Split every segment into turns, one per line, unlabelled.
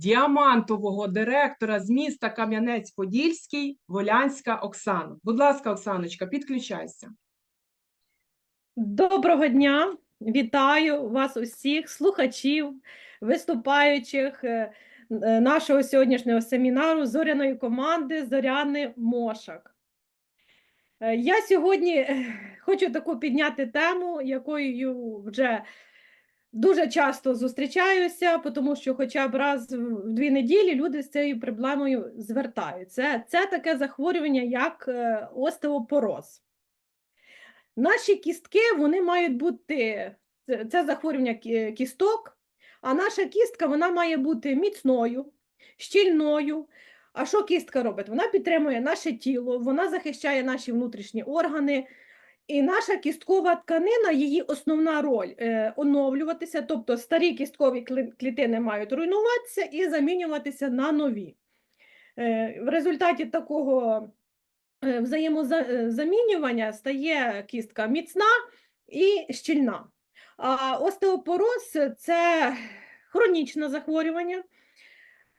діамантового директора з міста Кам'янець-Подільський Волянська Оксана. Будь ласка, Оксаночка, підключайся.
Доброго дня! Вітаю вас усіх, слухачів, виступаючих е, е, нашого сьогоднішнього семінару зоряної команди Зоряни Мошак. Е, Я сьогодні хочу таку підняти тему, якою вже дуже часто зустрічаюся, тому що хоча б раз в дві неділі люди з цією проблемою звертаються. Це таке захворювання, як е, остеопороз. Наші кістки вони мають бути це, захворювання кісток, а наша кістка вона має бути міцною, щільною. А що кістка робить? Вона підтримує наше тіло, вона захищає наші внутрішні органи. І наша кісткова тканина, її основна роль е, оновлюватися, тобто старі кісткові клітини мають руйнуватися і замінюватися на нові. Е, в результаті такого е, взаємозамінювання стає кістка міцна і щільна. А остеопороз це хронічне захворювання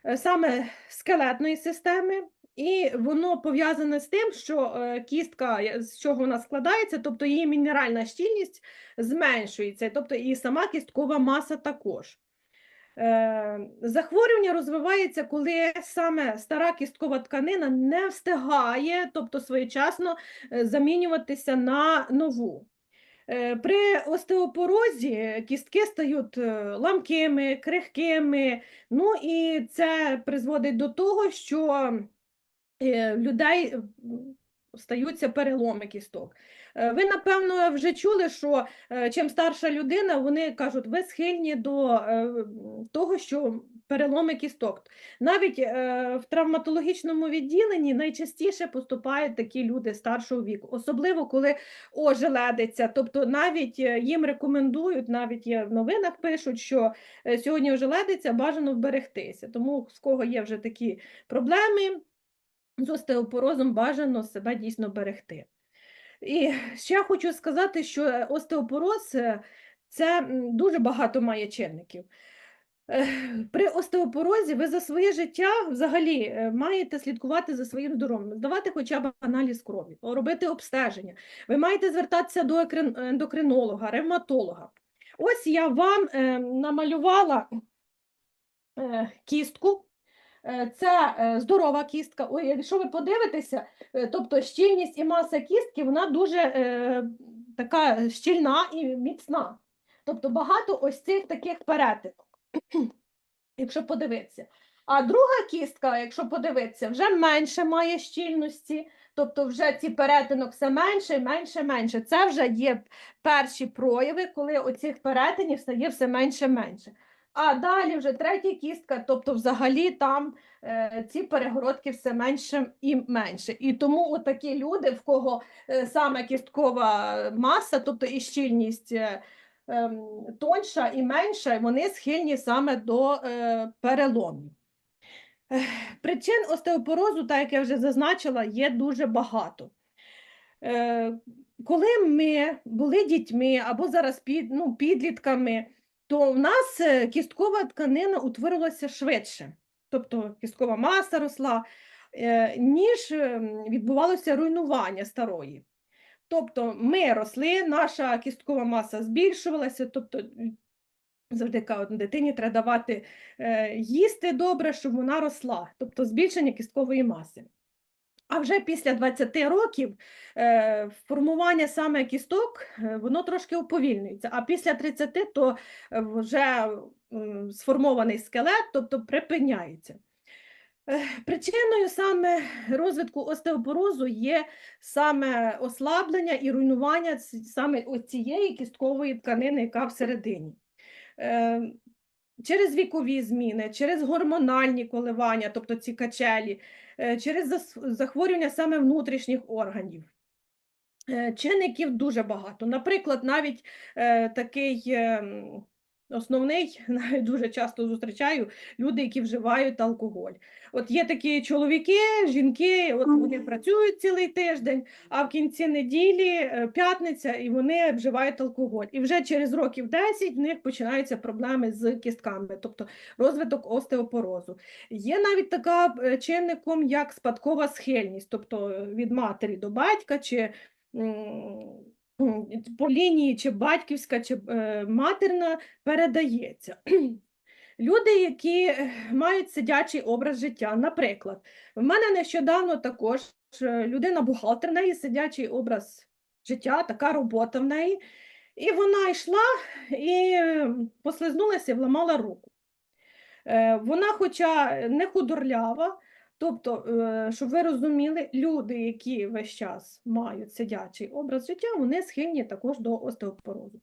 е, саме скелетної системи, і воно пов'язане з тим, що е, кістка, з чого вона складається, тобто її мінеральна щільність зменшується, тобто і сама кісткова маса також. Е, Захворювання розвивається, коли саме стара кісткова тканина не встигає, тобто своєчасно е, замінюватися на нову. Е, При остеопорозі кістки стають е, ламкими, крихкими, ну і це призводить до того, що е, людей стаються переломи кісток. Е, Ви, напевно, вже чули, що е, чим старша людина, вони кажуть, ви схильні до е, того, що переломи кісток. Навіть е, в травматологічному відділенні найчастіше поступають такі люди старшого віку, особливо коли ожеледиться. Тобто навіть е, їм рекомендують, навіть є в новинах пишуть, що е, сьогодні ожеледиться, бажано вберегтися. Тому з кого є вже такі проблеми, з остеопорозом бажано себе дійсно берегти. І ще хочу сказати, що е, остеопороз е, це дуже багато має чинників. Е, При остеопорозі ви за своє життя взагалі маєте слідкувати за своїм здоров'ям, здавати хоча б аналіз крові, робити обстеження. Ви маєте звертатися до ендокринолога, ревматолога. Ось я вам намалювала кістку. Е, Це е, здорова кістка. Якщо ви подивитеся, е, тобто щільність і маса кістки, вона дуже така щільна і міцна. Тобто багато ось цих таких перетинок, якщо подивитися. А друга кістка, якщо подивитися, вже менше має щільності, тобто вже ці перетинок все менше, менше, менше. Це вже є перші прояви, коли оцих перетинів стає все менше, менше. А далі вже третя кістка, тобто взагалі там е, ці перегородки все менше і менше. І тому отакі люди, в кого е, саме кісткова маса, тобто і щільність е, ем, тоньша і менша, вони схильні саме до е, переломів. Ех, Причин остеопорозу, так як я вже зазначила, є дуже багато. Е, Коли ми були дітьми або зараз під, ну, підлітками, то в нас е, кісткова тканина утворилася швидше, тобто кісткова маса росла, е, ніж е, відбувалося руйнування старої. Тобто ми росли, наша кісткова маса збільшувалася, тобто завжди кажуть, дитині треба давати їсти добре, щоб вона росла, тобто збільшення кісткової маси. А вже після 20 років е, формування саме кісток, е, воно трошки уповільнюється, а після 30 то е, вже сформований скелет, тобто припиняється. Причиною саме розвитку остеопорозу є саме ослаблення і руйнування саме цієї кісткової тканини, яка всередині. Через вікові зміни, через гормональні коливання, тобто ці качелі, через захворювання саме внутрішніх органів. Е, Чинників дуже багато. Наприклад, навіть е, такий е, м, основний, навіть дуже часто зустрічаю люди, які вживають алкоголь. От є такі чоловіки, жінки, от вони працюють цілий тиждень, а в кінці неділі е, п'ятниця, і вони вживають алкоголь. І вже через років 10 в них починаються проблеми з кістками, тобто розвиток остеопорозу. Є навіть така е, чинником, як спадкова схильність, тобто від матері до батька, чи по лінії чи батьківська, чи е, матерна передається. Люди, які е, мають сидячий образ життя, наприклад, в мене нещодавно також е, людина-бухгалтер, в неї сидячий образ життя, така робота в неї, і вона йшла і послизнулася і вламала руку. Вона, хоча не худорлява, тобто, е, щоб ви розуміли, люди, які весь час мають сидячий образ життя, вони схильні також до остеопорозу.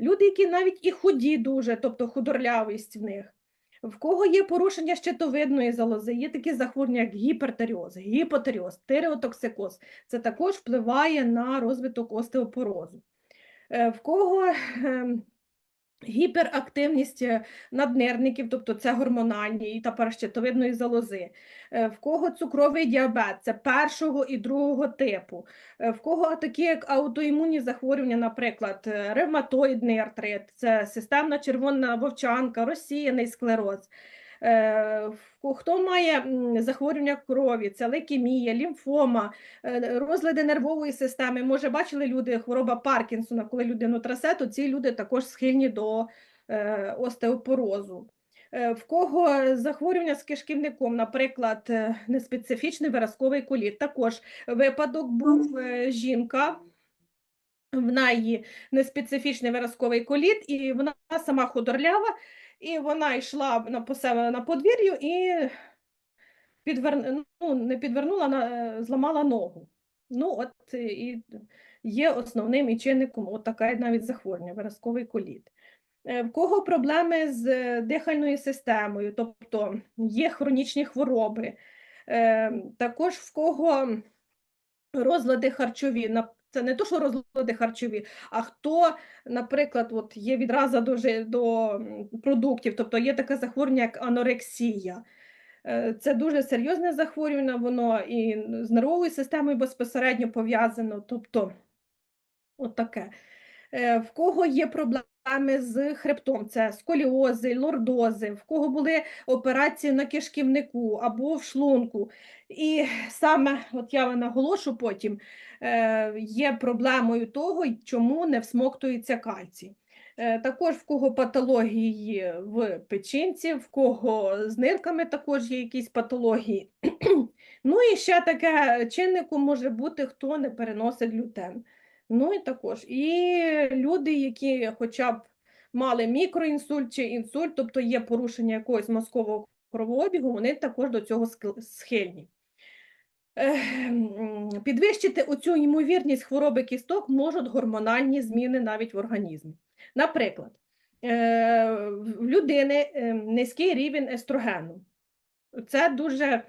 Люди, які навіть і худі дуже, тобто худорлявість в них, в кого є порушення щитовидної залози, є такі захворювання, як гіпертеріоз, гіпотеріоз, тиреотоксикоз. Це також впливає на розвиток остеопорозу. Е, В кого ем, гіперактивність наднирників, тобто це гормональні та паращитовидної залози, Е, в кого цукровий діабет, це першого і другого типу, Е, в кого такі як аутоімунні захворювання, наприклад, е, ревматоїдний артрит, це системна червона вовчанка, розсіяний склероз. Е, Хто має захворювання крові, це лейкемія, лімфома, е, розлади нервової системи. Може, бачили люди хвороба Паркінсона, коли людину трасе, то ці люди також схильні до е, остеопорозу. В кого захворювання з кишківником, наприклад, неспецифічний виразковий коліт. Також випадок був жінка. В неї неспецифічний виразковий коліт, і вона сама худорлява, і вона йшла на по себе на подвір'ю і підвер... ну, не підвернула, на... е, зламала ногу. Ну, от е, і є основним і чинником от таке навіть захворювання, виразковий коліт. Е, В кого проблеми з дихальною системою, тобто є хронічні хвороби, також в кого розлади харчові, це не то, що розлади харчові, а хто, наприклад, от є відраза до, до продуктів, тобто є таке захворювання, як анорексія. Е, Це дуже серйозне захворювання, воно і з нервовою системою безпосередньо пов'язано, тобто от таке. Е, В кого є проблеми з хребтом, це сколіози, лордози, в кого були операції на кишківнику або в шлунку. І саме, от я наголошу потім, е, є проблемою того, чому не всмоктується кальцій. Е, Також в кого патології в печінці, в кого з нирками також є якісь патології. Ну і ще таке чинником може бути, хто не переносить глютен. Ну і також і люди, які хоча б мали мікроінсульт чи інсульт, тобто є порушення якогось мозкового кровообігу, вони також до цього схильні. Підвищити оцю ймовірність хвороби кісток можуть гормональні зміни навіть в організмі. Наприклад, е, в людини е, низький рівень естрогену. Це дуже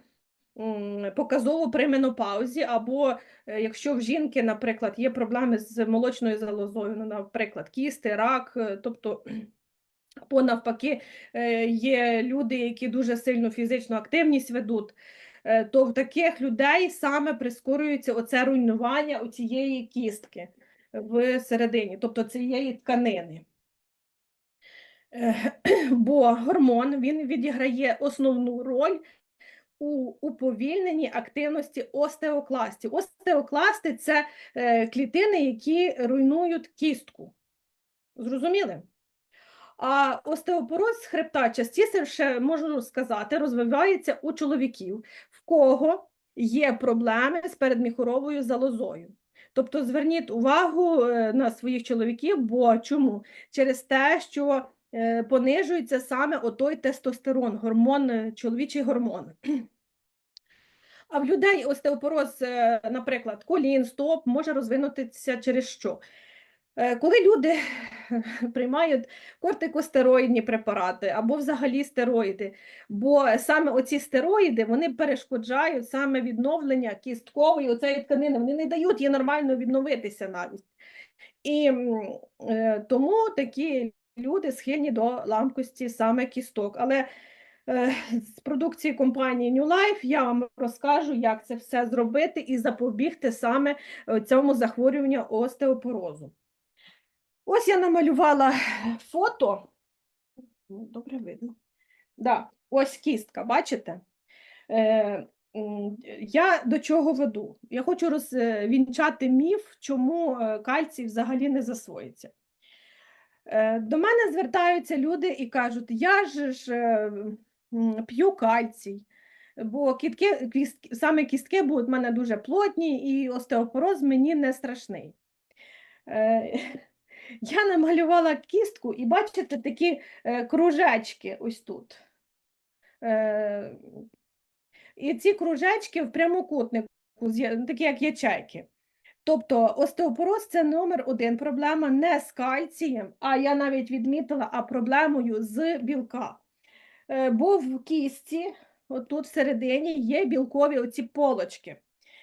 показово при менопаузі, або е, якщо в жінки, наприклад, є проблеми з молочною залозою, ну, наприклад, кісти, рак, е, тобто або навпаки, е, є люди, які дуже сильну фізичну активність ведуть, то в таких людей саме прискорюється оце руйнування цієї кістки в середині, тобто цієї тканини. Бо гормон він відіграє основну роль у уповільненні активності остеокластів. Остеокласти це е, клітини, які руйнують кістку. Зрозуміли? А остеопороз хребта частіше, можу сказати, розвивається у чоловіків, в кого є проблеми з передміхоровою залозою. Тобто зверніть увагу е, на своїх чоловіків, бо чому? Через те, що понижується саме отой тестостерон, гормон, е, чоловічий гормон. А в людей остеопороз, е, наприклад, колін, стоп, може розвинутися через що? Е, Коли люди приймають кортикостероїдні препарати або взагалі стероїди, бо саме оці стероїди вони перешкоджають саме відновлення кісткової оцеї тканини, вони не дають їй нормально відновитися навіть. І е, тому такі люди схильні до ламкості саме кісток. Але е, з продукції компанії New Life я вам розкажу, як це все зробити і запобігти саме е, цьому захворюванню остеопорозу. Ось я намалювала фото. Добре видно. Да, ось кістка, бачите? Е, я до чого веду? Я хочу розвінчати міф, чому е, кальцій взагалі не засвоїться. Е, До мене звертаються люди і кажуть: я ж е, п'ю кальцій, бо кістки, кіст- саме кістки будуть в мене дуже плотні, і остеопороз мені не страшний. Е, Я намалювала кістку, і бачите такі кружечки ось тут. І ці кружечки в прямокутнику, такі як ячейки. Тобто остеопороз це номер один. Проблема не з кальцієм, а я навіть відмітила, а проблемою з білка. Е, Бо в кістці, отут всередині, є білкові оці полочки,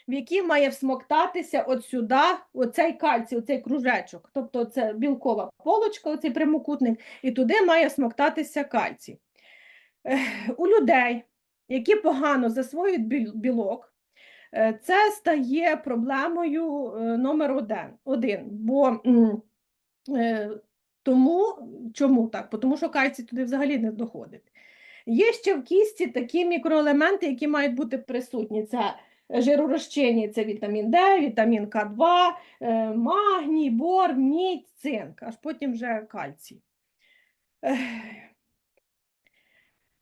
в які має всмоктатися от сюди оцей кальцій, оцей кружечок. Тобто це білкова полочка, оцей прямокутник, і туди має всмоктатися кальцій. У людей, які погано засвоюють білок, Це стає проблемою е, номер один, бо е, тому чому так? Тому що кальцій туди взагалі не доходить. Є ще в кісті такі мікроелементи, які мають бути присутні. Це жиророзчинні, це вітамін Д, вітамін К2, е, магній, бор, мідь, цинк, аж потім вже кальцій.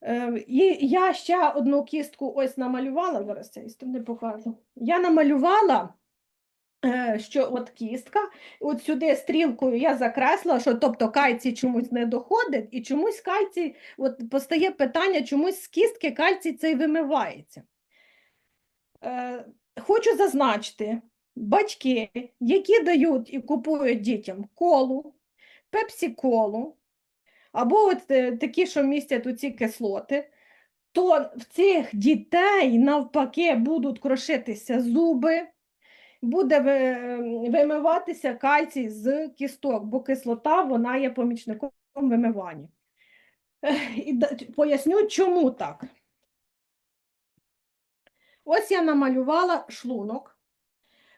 Ех. Е, І я ще одну кістку ось намалювала, зараз цієї сторони покажу. Я намалювала, е, що от кістка, от сюди стрілкою я закреслила, що тобто кальцій чомусь не доходить, і чомусь кальцій, от постає питання, чомусь з кістки кальцій цей вимивається. Е, Хочу зазначити, батьки, які дають і купують дітям колу, пепсі-колу, або от е, такі, що містять оці кислоти, то в цих дітей навпаки будуть крошитися зуби, буде вимиватися кальцій з кісток, бо кислота вона є помічником вимивання. І поясню, чому так. Ось я намалювала шлунок.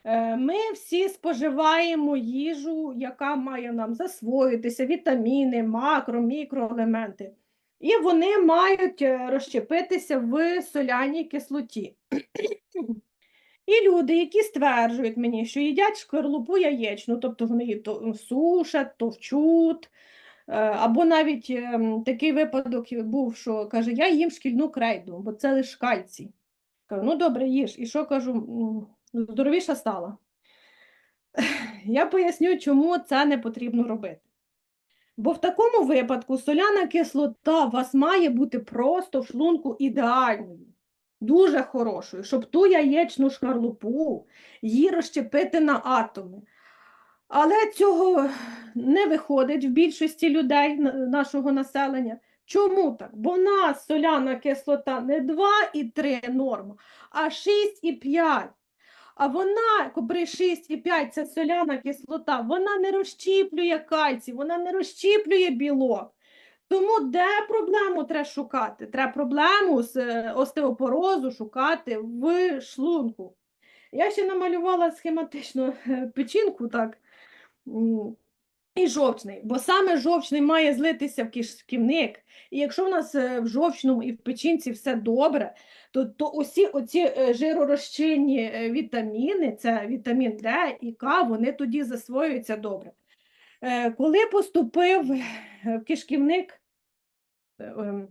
Е, Ми всі споживаємо їжу, яка має нам засвоїтися, вітаміни, макро, мікроелементи. І вони мають е, розщепитися в соляній кислоті. І люди, які стверджують мені, що їдять шкарлупу яєчну, тобто вони її сушать, товчуть, е, або навіть такий випадок був, що каже, я їм шкільну крейду, бо це лише кальцій. Кажу, ну добре, їж. І що кажу, «М, здоровіша стала. Я поясню, чому це не потрібно робити. Бо в такому випадку соляна кислота у вас має бути просто в шлунку ідеальною, дуже хорошою, щоб ту яєчну шкарлупу її розщепити на атоми. Але цього не виходить в більшості людей нашого населення. Чому так? Бо в нас соляна кислота не 2,3 норма, а 6,5. А вона, при 6,5 це соляна кислота, вона не розщіплює кальцій, вона не розщіплює білок. Тому де проблему треба шукати? Треба проблему з е, остеопорозу шукати в шлунку. Я ще намалювала схематично е, печінку, так, і жовчний, бо саме жовчний має злитися в кишківник. І якщо в нас е, в жовчному і в печінці все добре, то, то усі оці е, жиророзчинні е, вітаміни, це вітамін Д і К, вони тоді засвоюються добре. Коли поступив в кишківник ем,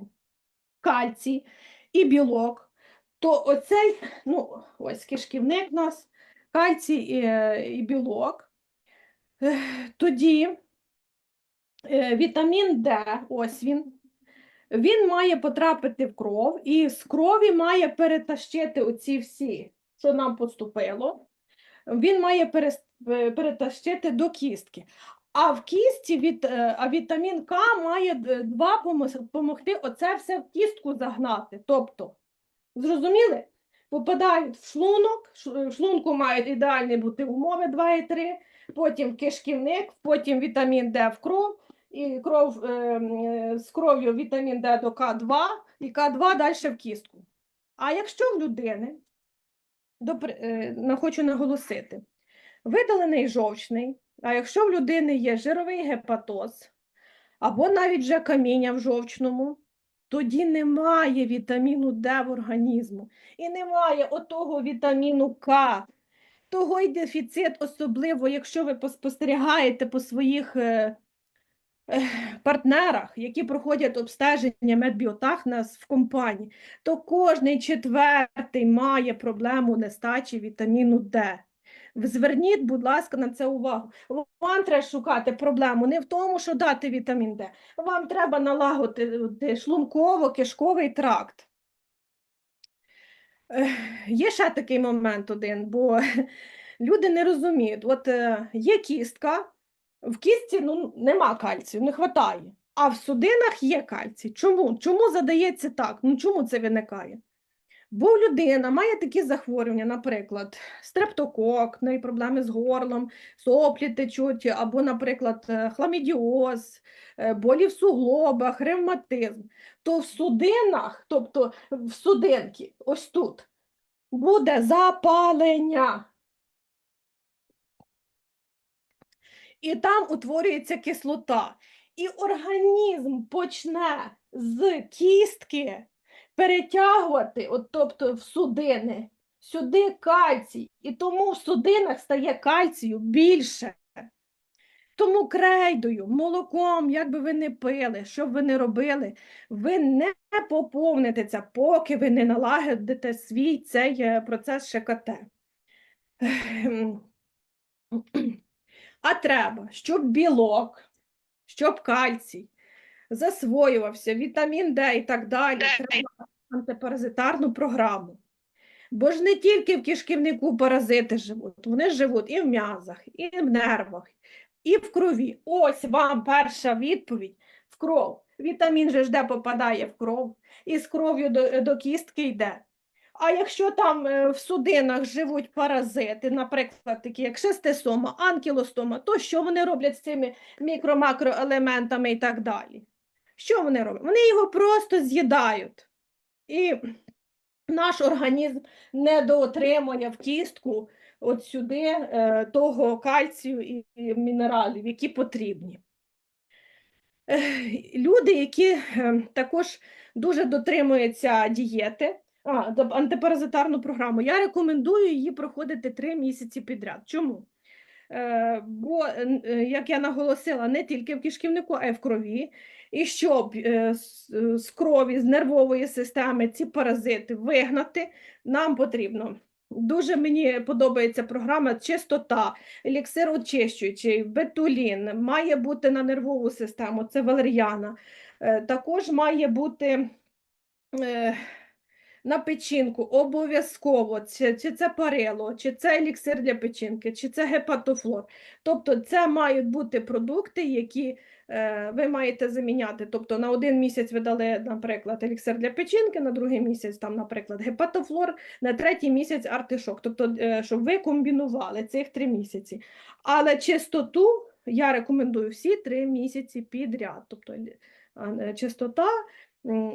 кальцій і білок, то оцей, ну, ось кишківник у нас, кальцій і, і білок, тоді е, вітамін Д, ось він, він має потрапити в кров, і з крові має перетащити оці всі, що нам поступило, він має е, перетащити до кістки. А в кісті від, е, а вітамін К має два допомогти оце все в кістку загнати. Тобто, зрозуміли? Попадають в шлунок, в шлунку мають ідеальні бути умови 2 і 3, потім кишківник, потім вітамін Д в кров, і кров, е, е, з кров'ю вітамін Д до К2 і К2 далі в кістку. А якщо в людини, е, хочу наголосити, видалений жовчний, а якщо в людини є жировий гепатоз, або навіть вже каміння в жовчному, тоді немає вітаміну Д в організму і немає отого вітаміну К. Того й дефіцит, особливо, якщо ви поспостерігаєте по своїх е, е, партнерах, які проходять обстеження медбіотах нас в компанії, то кожний четвертий має проблему нестачі вітаміну Д. Зверніть, будь ласка, на це увагу. Вам треба шукати проблему не в тому, що дати вітамін Д. Вам треба налагодити шлунково-кишковий тракт. Є ще такий момент один, бо люди не розуміють. От е, є кістка, в кістці ну, нема кальцію, не вистачає. А в судинах є кальцій. Чому? Чому задається так? Ну чому це виникає? Бо людина має такі захворювання, наприклад, стрептокок, неї проблеми з горлом, соплі течуть, або, наприклад, е, хламідіоз, е, болі в суглобах, ревматизм. То в судинах, тобто в судинці, ось тут, буде запалення. І там утворюється кислота. І організм почне з кістки перетягувати, от, тобто в судини, сюди кальцій. І тому в судинах стає кальцію більше. Тому крейдою, молоком, як би ви не пили, що б ви не робили, ви не поповните це, поки ви не налагодите свій цей е, процес ШКТ. Ем, А треба, щоб білок, щоб кальцій засвоювався, вітамін Д і так далі. Треба антипаразитарну програму. Бо ж не тільки в кишківнику паразити живуть, вони живуть і в м'язах, і в нервах, і в крові. Ось вам перша відповідь в кров. Вітамін же ж де попадає в кров, і з кров'ю до, до кістки йде. А якщо там е, в судинах живуть паразити, наприклад, такі як шестисома, анкілостома, то що вони роблять з цими мікро-макроелементами і так далі? Що вони роблять? Вони його просто з'їдають. І наш організм недоотримує в кістку от сюди е, того кальцію і, і мінералів, які потрібні. Ех, Люди, які е, також дуже дотримуються дієти, а, антипаразитарну програму, я рекомендую її проходити три місяці підряд. Чому? Е, бо, е, е, як я наголосила, не тільки в кишківнику, а й в крові. І щоб е, з, е, крові, з нервової системи ці паразити вигнати, нам потрібно. Дуже мені подобається програма Чистота, еліксир очищуючий, бетулін, має бути на нервову систему, це валер'яна. Е, Також має бути на печінку обов'язково, чи, чи це парило, чи це еліксир для печінки, чи це гепатофлор. Тобто це мають бути продукти, які е, ви маєте заміняти. Тобто на один місяць ви дали, наприклад, еліксир для печінки, на другий місяць, там, наприклад, гепатофлор, на третій місяць артишок. Тобто, е, щоб ви комбінували цих три місяці. Але чистоту я рекомендую всі три місяці підряд. Тобто е, чистота,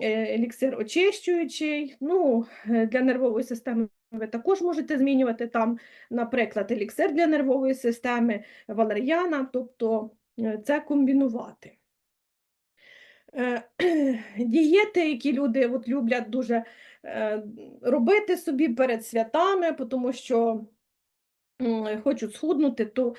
еліксир очищуючий. Ну, е, для нервової системи ви також можете змінювати там, наприклад, еліксир для нервової системи, валер'яна, тобто е, це комбінувати. Е, Дієти, які люди от люблять дуже е, робити собі перед святами, тому що хочуть схуднути, то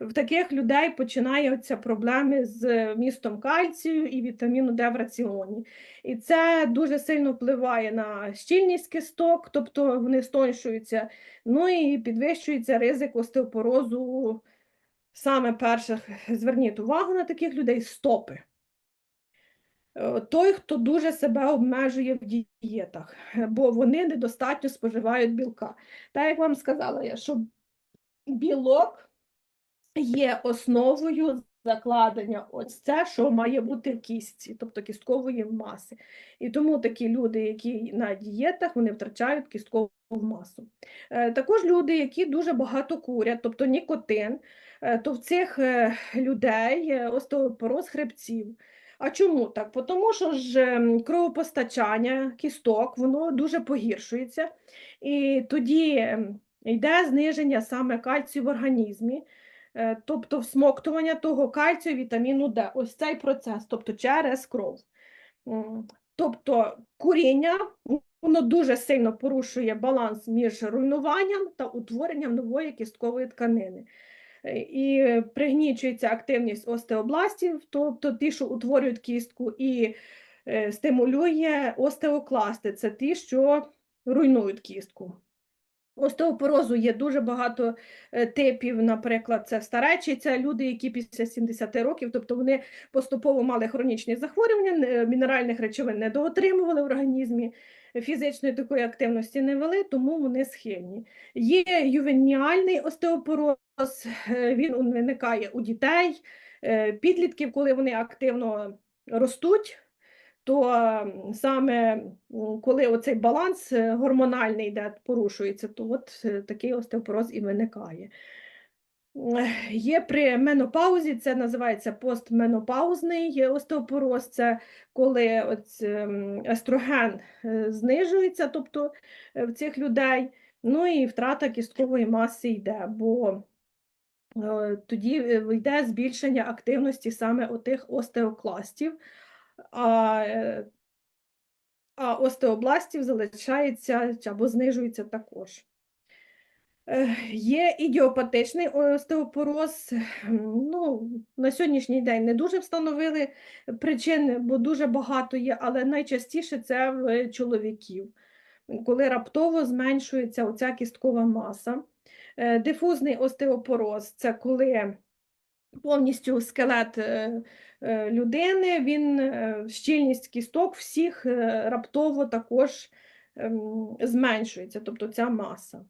в таких людей починаються проблеми з вмістом кальцію і вітаміну Д в раціоні. І це дуже сильно впливає на щільність кісток, тобто вони стоншуються, ну і підвищується ризик остеопорозу. Саме перше, зверніть увагу на таких людей стопи. Е, Той, хто дуже себе обмежує в дієтах, бо вони недостатньо споживають білка. Так як вам сказала я, що білок є основою закладення. Ось це, що має бути в кістці, тобто кісткової маси. І тому такі люди, які на дієтах, вони втрачають кісткову масу. Е, Також люди, які дуже багато курять, тобто нікотин, е, то в цих е, людей остеопороз хребців. А чому так? Тому що ж ем, кровопостачання кісток, воно дуже погіршується, і тоді ем, йде зниження саме кальцію в організмі, тобто всмоктування того кальцію, вітаміну Д. Ось цей процес, тобто через кров. Тобто куріння воно дуже сильно порушує баланс між руйнуванням та утворенням нової кісткової тканини. Е, І пригнічується активність остеобластів, тобто ті, що утворюють кістку, і е, стимулює остеокласти, це ті, що руйнують кістку. Остеопорозу є дуже багато е, типів, наприклад, це старечі, це люди, які після 70 років, тобто вони поступово мали хронічні захворювання, мінеральних речовин недоотримували в організмі, фізичної такої активності не вели, тому вони схильні. Є ювеніальний остеопороз, е, він виникає у дітей, е, підлітків, коли вони активно ростуть то саме коли оцей баланс е, гормональний йде, порушується, то от е, такий остеопороз і виникає. Є при менопаузі, це називається постменопаузний остеопороз, це коли ем, естроген е, знижується, тобто в цих людей, ну і втрата кісткової маси йде, бо тоді йде збільшення активності саме отих остеокластів, а, е, а остеобластів залишається або знижується також. Е, Є ідіопатичний остеопороз. Ну, на сьогоднішній день не дуже встановили причин, бо дуже багато є, але найчастіше це в чоловіків, коли раптово зменшується оця кісткова маса. Е, Дифузний остеопороз це коли повністю скелет людини, він, е, щільність кісток всіх е, раптово також ем, зменшується, тобто ця маса.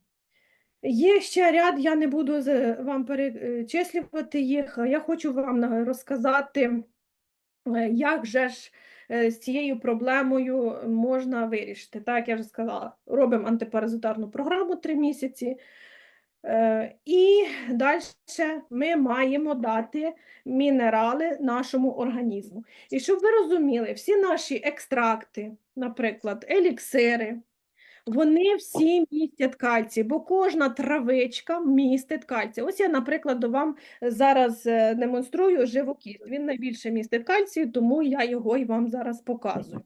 Є ще ряд, я не буду вам перечислювати їх. Я хочу вам розказати, е, як же ж е, з цією проблемою можна вирішити. Так, я вже сказала, робимо антипаразитарну програму 3 місяці. Е, І далі ми маємо дати мінерали нашому організму. І щоб ви розуміли, всі наші екстракти, наприклад, еліксири, вони всі містять кальцій, бо кожна травичка містить кальцій. Ось я, наприклад, вам зараз е, демонструю живокіст. Він найбільше містить кальцію, тому я його і вам зараз показую.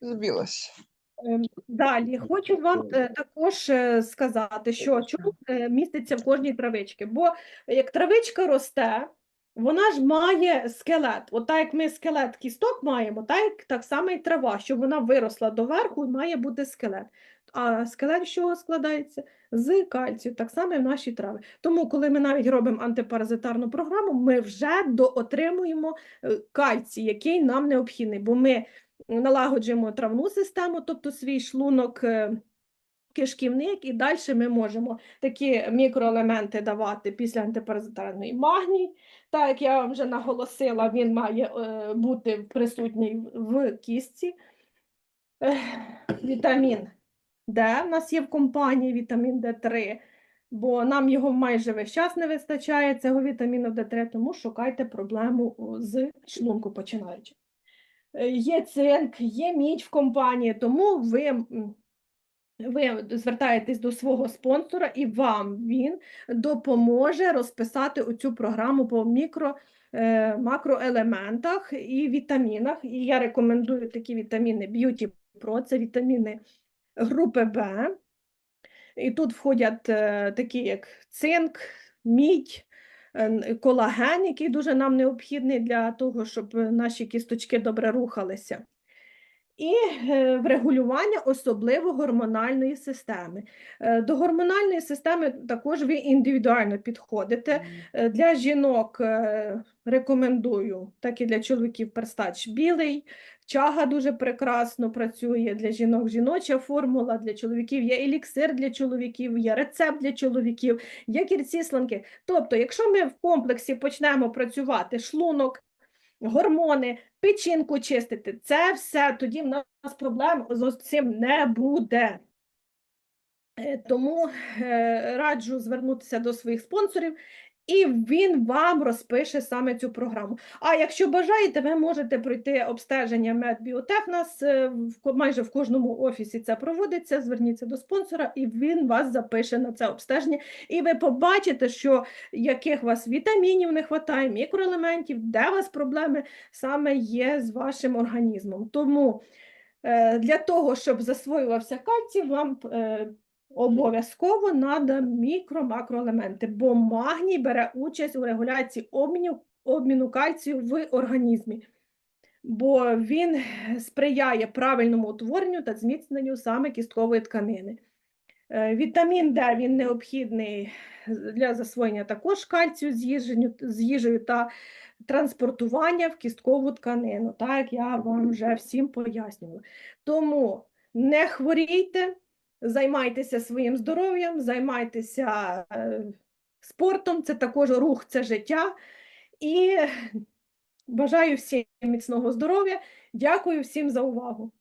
Збилась.
Ем, Далі хочу вам е, також е, сказати, що чому е, міститься в кожній травичці. Бо як травичка росте, вона ж має скелет. От так як ми скелет кісток маємо, так, так само і трава, щоб вона виросла доверху, має бути скелет. А скелет з чого складається? З кальцію, так само і в нашій траві. Тому, коли ми навіть робимо антипаразитарну програму, ми вже доотримуємо кальцій, який нам необхідний, бо ми налагоджуємо травну систему, тобто свій шлунок, е, кишківник, і далі ми можемо такі мікроелементи давати після антипаразитарної магній. Так як я вам вже наголосила, він має е, бути присутній в кістці. Вітамін Д в нас є в компанії вітамін Д3, бо нам його майже весь час не вистачає, цього вітаміну Д3, тому шукайте проблему з шлунку починаючи. Е, Є цинк, є мідь в компанії, тому ви, ви звертаєтесь до свого спонсора і вам він допоможе розписати оцю програму по мікро, е, макроелементах і вітамінах. І я рекомендую такі вітаміни Beauty Pro, це вітаміни групи Б. І тут входять е, такі, як цинк, мідь, колаген, який дуже нам необхідний для того, щоб е, наші кісточки добре рухалися. І е, врегулювання особливо гормональної системи. Е, До гормональної системи також ви індивідуально підходите. Е, Для жінок рекомендую, так і для чоловіків перстач білий, Чага дуже прекрасно працює для жінок, жіноча формула для чоловіків, є еліксир для чоловіків, є рецепт для чоловіків, є кільці сланки. Тобто, якщо ми в комплексі почнемо працювати шлунок, гормони, печінку чистити, це все, тоді в нас проблем з цим не буде. Е, Тому е, раджу звернутися до своїх спонсорів, і він вам розпише саме цю програму. А якщо бажаєте, ви можете пройти обстеження медбіотех. Нас е, в майже в кожному офісі це проводиться. Зверніться до спонсора, і він вас запише на це обстеження. І ви побачите, що яких вас вітамінів не вистачає, мікроелементів, де у вас проблеми саме є з вашим організмом. Тому е, для того, щоб засвоювався кальцій, вам е, обов'язково треба мікро-макроелементи, бо магній бере участь у регуляції обміню, обміну кальцію в організмі, бо він сприяє правильному утворенню та зміцненню саме кісткової тканини. Е, Вітамін Д він необхідний для засвоєння також кальцію з їжею та транспортування в кісткову тканину, так як я вам вже всім пояснювала. Тому не хворійте, займайтеся своїм здоров'ям, займайтеся е, спортом, це також рух, це життя. І бажаю всім міцного здоров'я. Дякую всім за увагу.